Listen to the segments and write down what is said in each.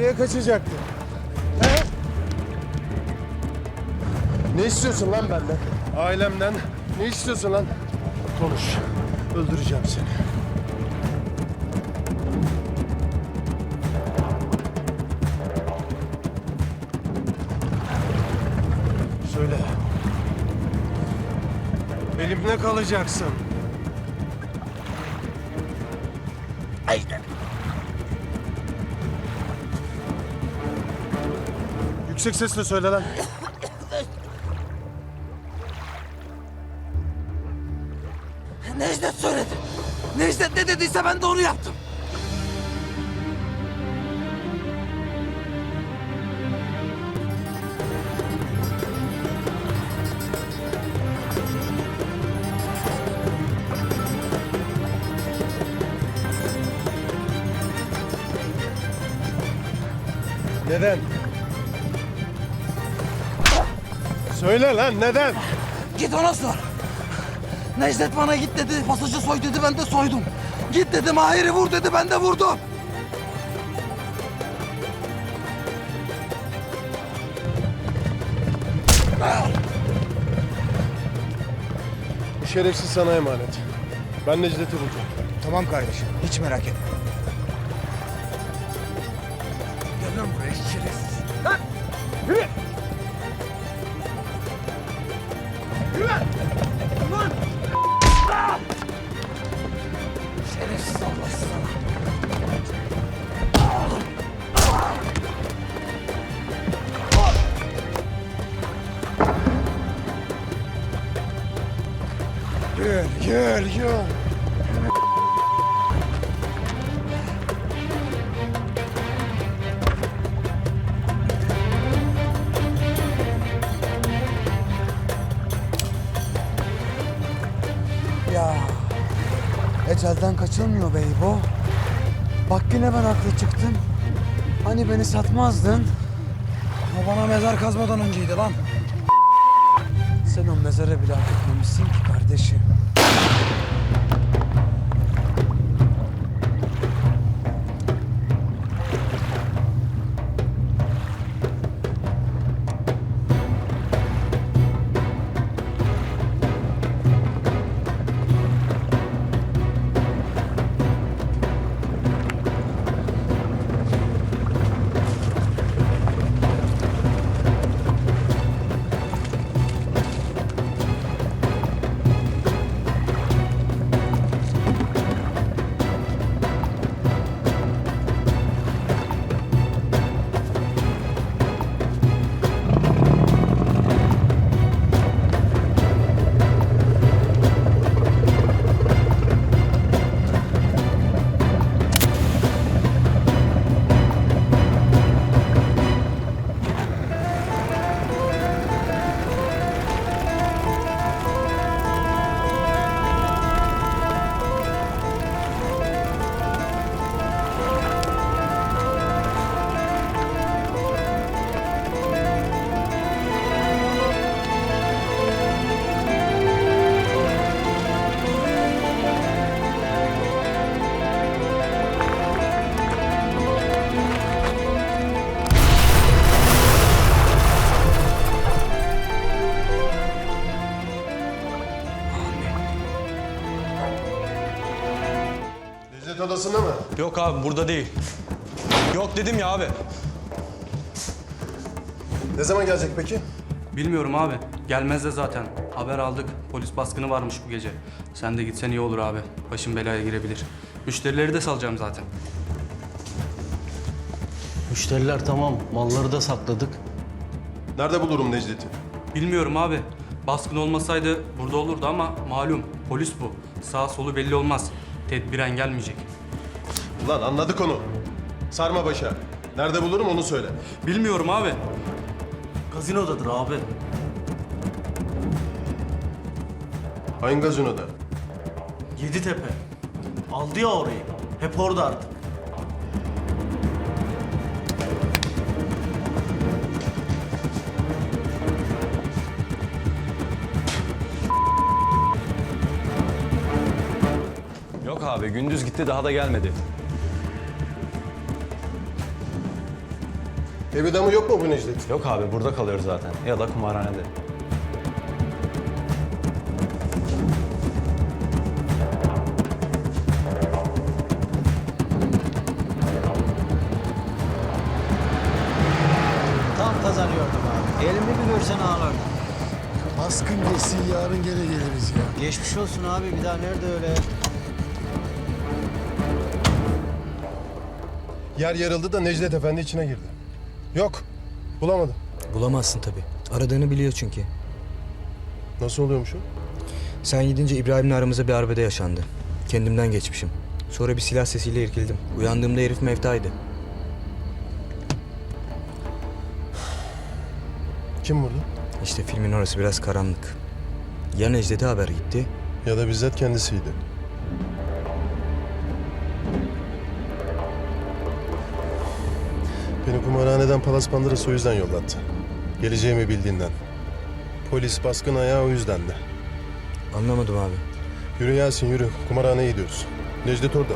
Nereye kaçacaktın? He? Ne istiyorsun lan benden? Ailemden. Ne istiyorsun lan? Konuş. Öldüreceğim seni. Söyle. Elimde kalacaksın. Yüksek sesle söyle lan. Necdet söyledi. Necdet ne dediyse ben de onu yaptım. Söyle lan neden? Git ona sor. Necdet bana git dedi, pasajı soy dedi, ben de soydum. Git dedim, Mahir'i vur dedi, ben de vurdum. Bu şerefsiz sana emanet. Ben Necdet'i bulacağım. Tamam kardeşim. Hiç merak etme. Gel gel. Ya ecelden kaçılmıyor be İbo. Bak yine ben haklı çıktım. Hani beni satmazdın. O bana mezar kazmadan önceydi lan. Sen o mezara bile hak etmemişsin ki kardeşim. Odasında mı? Yok abi burada değil. Yok dedim ya abi. Ne zaman gelecek peki? Bilmiyorum abi. Gelmez de zaten. Haber aldık. Polis baskını varmış bu gece. Sen de gitsen iyi olur abi. Başın belaya girebilir. Müşterileri de salacağım zaten. Müşteriler tamam, malları da sakladık. Nerede bulurum Necdet'i? Bilmiyorum abi. Baskın olmasaydı burada olurdu ama malum polis bu. Sağ solu belli olmaz. Tedbiren gelmeyecek. Ulan anladık onu. Sarma başa. Nerede bulurum onu söyle. Bilmiyorum abi. Gazinodadır abi. Hangi gazinoda? Yeditepe. Aldı ya orayı. Hep orada artık. Yok abi gündüz gitti daha da gelmedi. Ev adamı yok mu bu Necdet? Yok abi burada kalıyoruz zaten ya da kumarhanede. Tam kazanıyordum abi. Elimi bir görsen ağlardın. Baskın geçsin yarın gene geliriz ya. Geçmiş olsun abi bir daha nerede öyle? Yer yarıldı da Necdet Efendi içine girdi. Yok. Bulamadım. Bulamazsın tabii. Aradığını biliyor çünkü. Nasıl oluyormuş o? Sen gidince İbrahim'le aramızda bir arbede yaşandı. Kendimden geçmişim. Sonra bir silah sesiyle irkildim. Uyandığımda herif mevtaydı. Kim vurdu? İşte filmin orası biraz karanlık. Ya Necdet'e haber gitti Ya da bizzat kendisiydi. Kumarhaneden Palas Pandırası o yüzden yollattı. Geleceğimi bildiğinden. Polis baskın ayağı o yüzden de. Anlamadım abi. Yürü Yasin yürü. Kumarhaneye gidiyoruz. Necdet orada.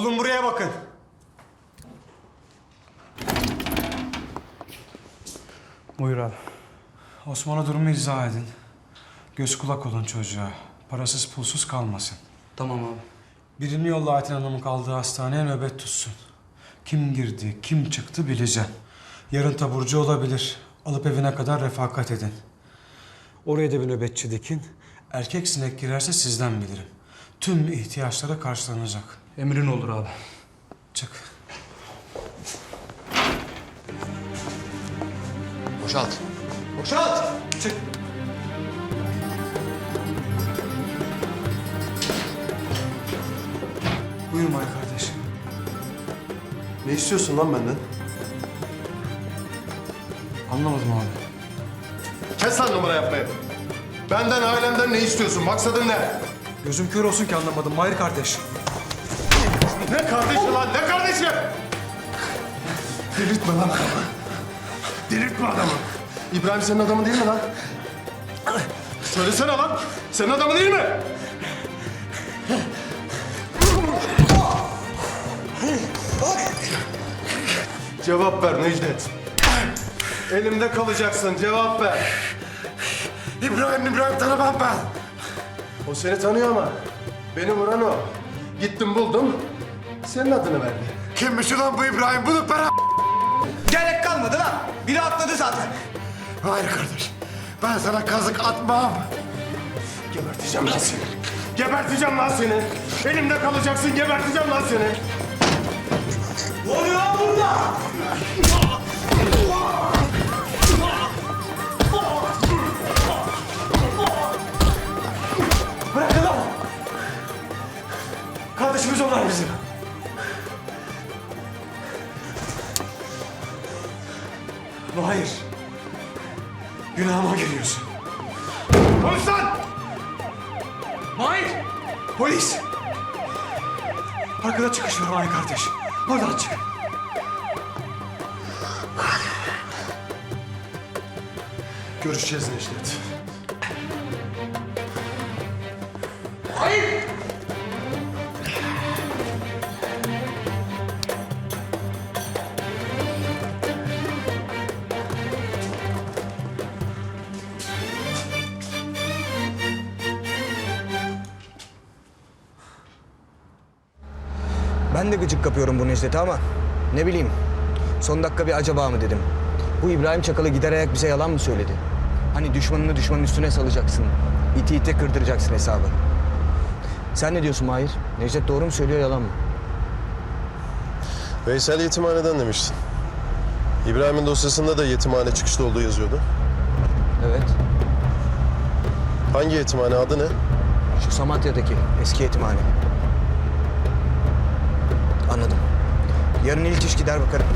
Oğlum buraya bakın. Buyur abi. Osman'a durumu izah edin. Göz kulak olun çocuğa. Parasız pulsuz kalmasın. Tamam abi. Birini yolla Ayten Hanım'ın kaldığı hastaneye nöbet tutsun. Kim girdi, kim çıktı bileceğim. Yarın taburcu olabilir. Alıp evine kadar refakat edin. Oraya da bir nöbetçi dikin. Erkek sinek girerse sizden bilirim. Tüm ihtiyaçlara karşılanacak. Emrin olur abi. Çık. Boşalt. Boşalt! Çık. Buyurun Maya kardeş. Ne istiyorsun lan benden? Anlamadım abi. Kes lan numara yapmayı. Benden, ailemden ne istiyorsun? Maksadın ne? Gözüm kör olsun ki anlamadım Mahir kardeş. Ne kardeşi lan? Ne kardeşi? Delirtme lan adamı. Delirtme adamı. İbrahim senin adamın değil mi lan? Söylesene lan. Senin adamın değil mi? Cevap ver Necdet. Elimde kalacaksın. Cevap ver. İbrahim, İbrahim tanımam ben. O seni tanıyor ama beni vuran o. Gittim buldum. Senin adını verdi. Kimmiş ulan bu İbrahim? Bunu para... Gerek kalmadı lan. Biri atladı zaten. Hayır kardeş. Ben sana kazık atmam. Geberteceğim lan seni. Geberteceğim lan seni. Elimde kalacaksın. Geberteceğim lan seni. Kardeşimiz onlar bizim. Hayır. Günahıma giriyorsun. Konuş lan! Mahir! Polis! Arkada çıkış var Mahir kardeş. Oradan çık. Görüşeceğiz Necdet. Ben de gıcık kapıyorum bu Necdet'e ama ne bileyim. Son dakika bir acaba mı dedim. Bu İbrahim Çakalı gider ayak bize yalan mı söyledi? Hani düşmanını düşmanın üstüne salacaksın. İti ite kırdıracaksın hesabı. Sen ne diyorsun Mahir? Necdet doğru mu söylüyor yalan mı? Veysel yetimhaneden demiştin. İbrahim'in dosyasında da yetimhane çıkışta olduğu yazıyordu. Evet. Hangi yetimhane adı ne? Şu Samatya'daki eski yetimhane. Anladım. Yarın ilk iş gider bakarım.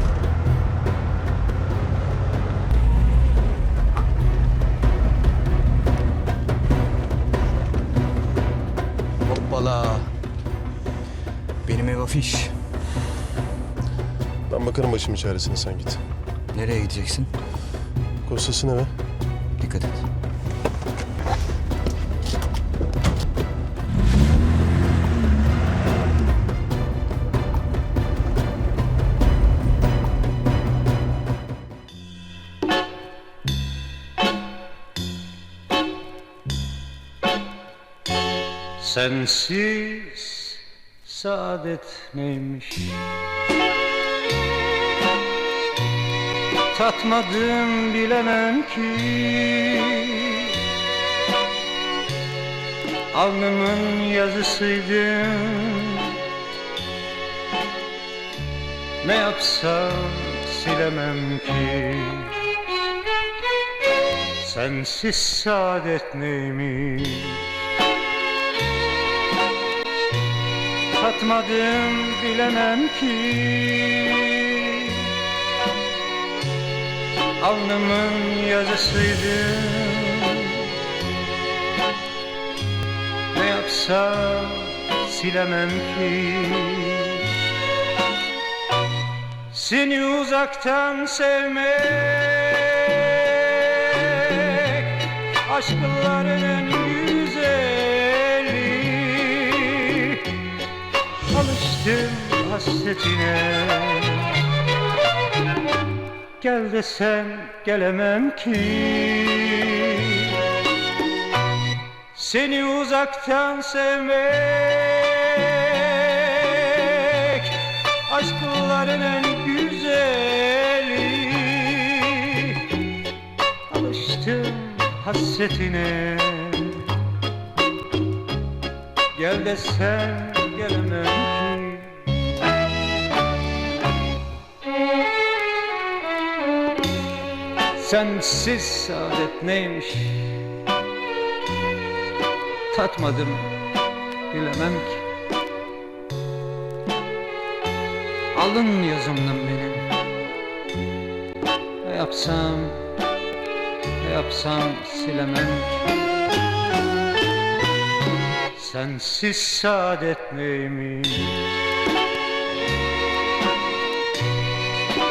Hoppala. Benim ev afiş. Ben bakarım başımın çaresine sen git. Nereye gideceksin? Kostasın eve. Dikkat et. Sensiz saadet neymiş? Tatmadım bilemem ki Alnımın yazısıydın Ne yapsam silemem ki Sensiz saadet neymiş? Tatmadım bilemem ki. Alnımın yazısıydı. Ne yapsam silemem ki. Seni uzaktan sevmek Aşkların en Alıştım hasretine. Gel desem gelemem ki. Seni uzaktan sevmek Aşkların en güzeli. Alıştım hasretine. Gel desem gelemem Sensiz saadet neymiş? Tatmadım bilemem ki. Alın yazımdan benim Ne yapsam Ne yapsam silemem ki. Sensiz saadet neymiş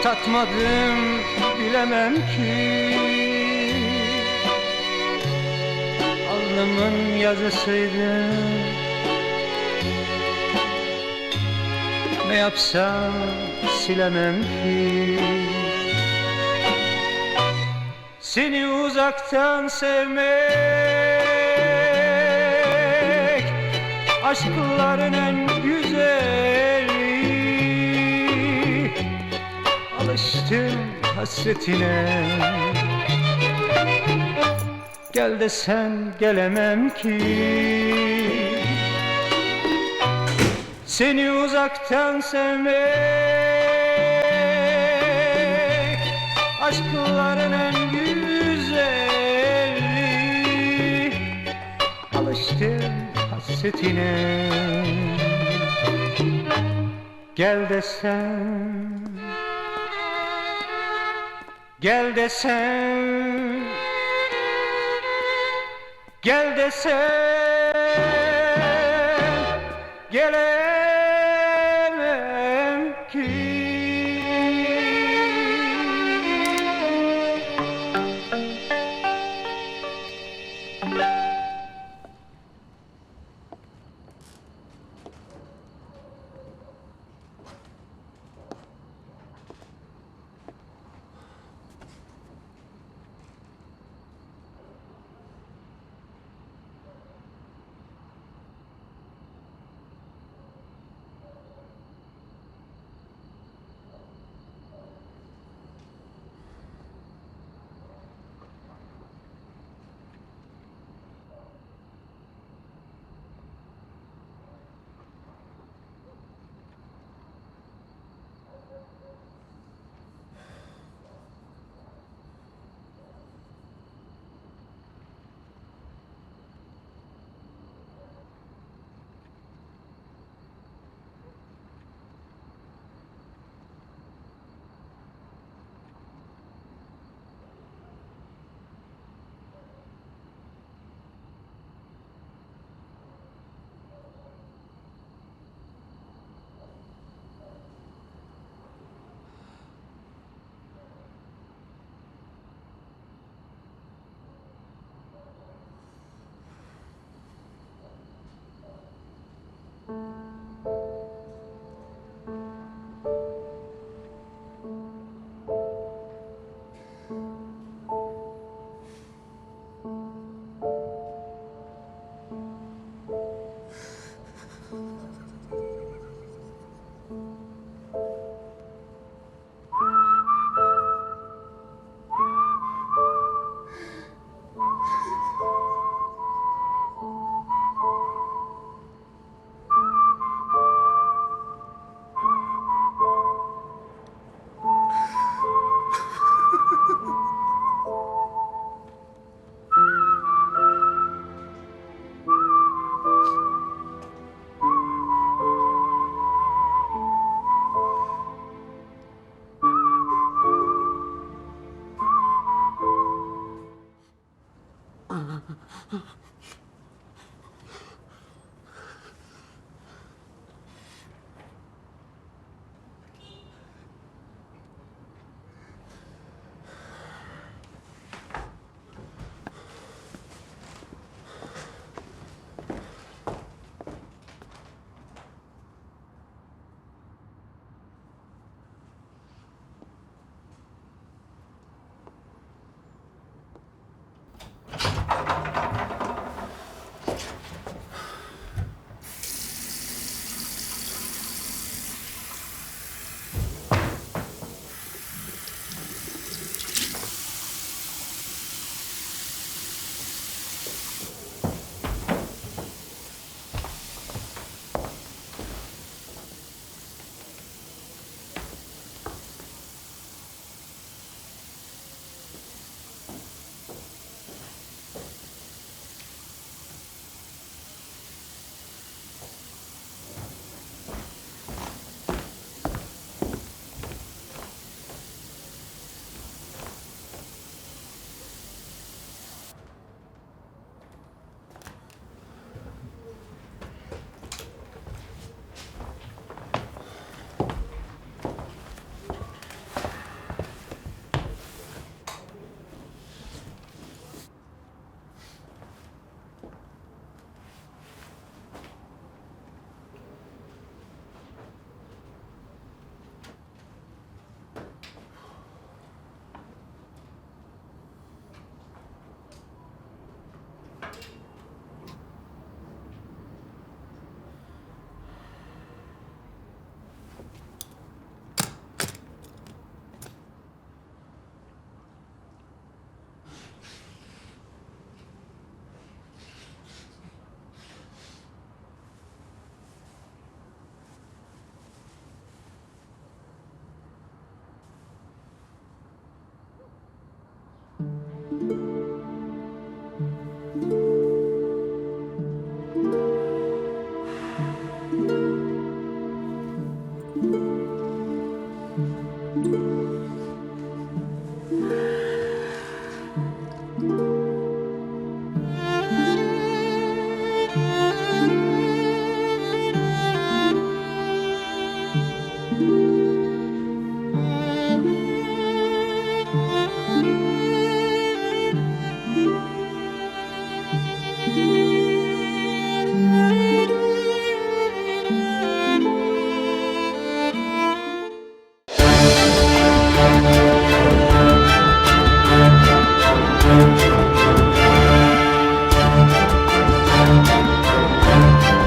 Tatmadım bilemem ki. Alnımın yazısıydı. Ne yapsam silemem ki. Seni uzaktan sevmek Aşkların Alıştım hasretine. Gel desen gelemem ki. Seni uzaktan sevmek Aşkların en güzeli. Alıştım hasretine. Gel desen Gel desen Gel desen Gelemem